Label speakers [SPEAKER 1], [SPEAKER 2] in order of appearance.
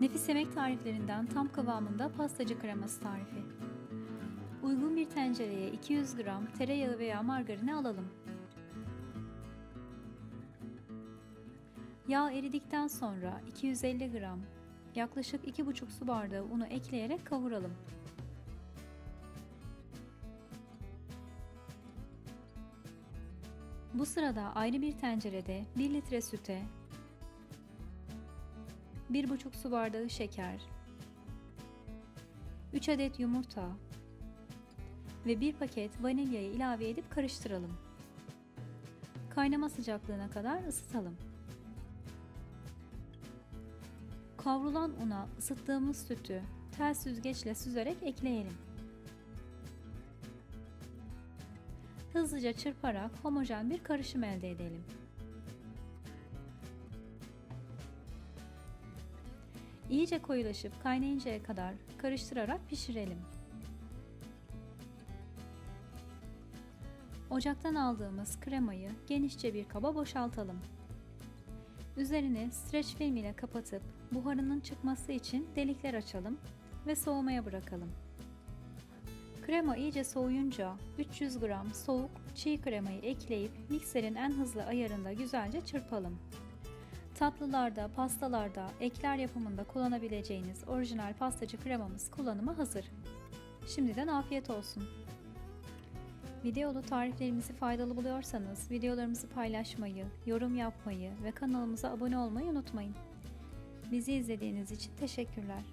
[SPEAKER 1] Nefis yemek tariflerinden tam kıvamında pastacı kreması tarifi. Uygun bir tencereye 200 gram tereyağı veya margarini alalım. Yağ eridikten sonra 250 gram yaklaşık 2,5 su bardağı unu ekleyerek kavuralım. Bu sırada ayrı bir tencerede 1 litre süte 1,5 su bardağı şeker, 3 adet yumurta ve 1 paket vanilyayı ilave edip karıştıralım. Kaynama sıcaklığına kadar ısıtalım. Kavrulan una ısıttığımız sütü tel süzgeçle süzerek ekleyelim. Hızlıca çırparak homojen bir karışım elde edelim. İyice koyulaşıp kaynayıncaya kadar karıştırarak pişirelim. Ocaktan aldığımız kremayı genişçe bir kaba boşaltalım. Üzerini streç film ile kapatıp buharının çıkması için delikler açalım ve soğumaya bırakalım. Krema iyice soğuyunca 300 gram soğuk çiğ kremayı ekleyip mikserin en hızlı ayarında güzelce çırpalım. Tatlılarda, pastalarda, ekler yapımında kullanabileceğiniz orijinal pastacı kremamız kullanıma hazır. Şimdiden afiyet olsun. Videolu tariflerimizi faydalı buluyorsanız videolarımızı paylaşmayı, yorum yapmayı ve kanalımıza abone olmayı unutmayın. Bizi izlediğiniz için teşekkürler.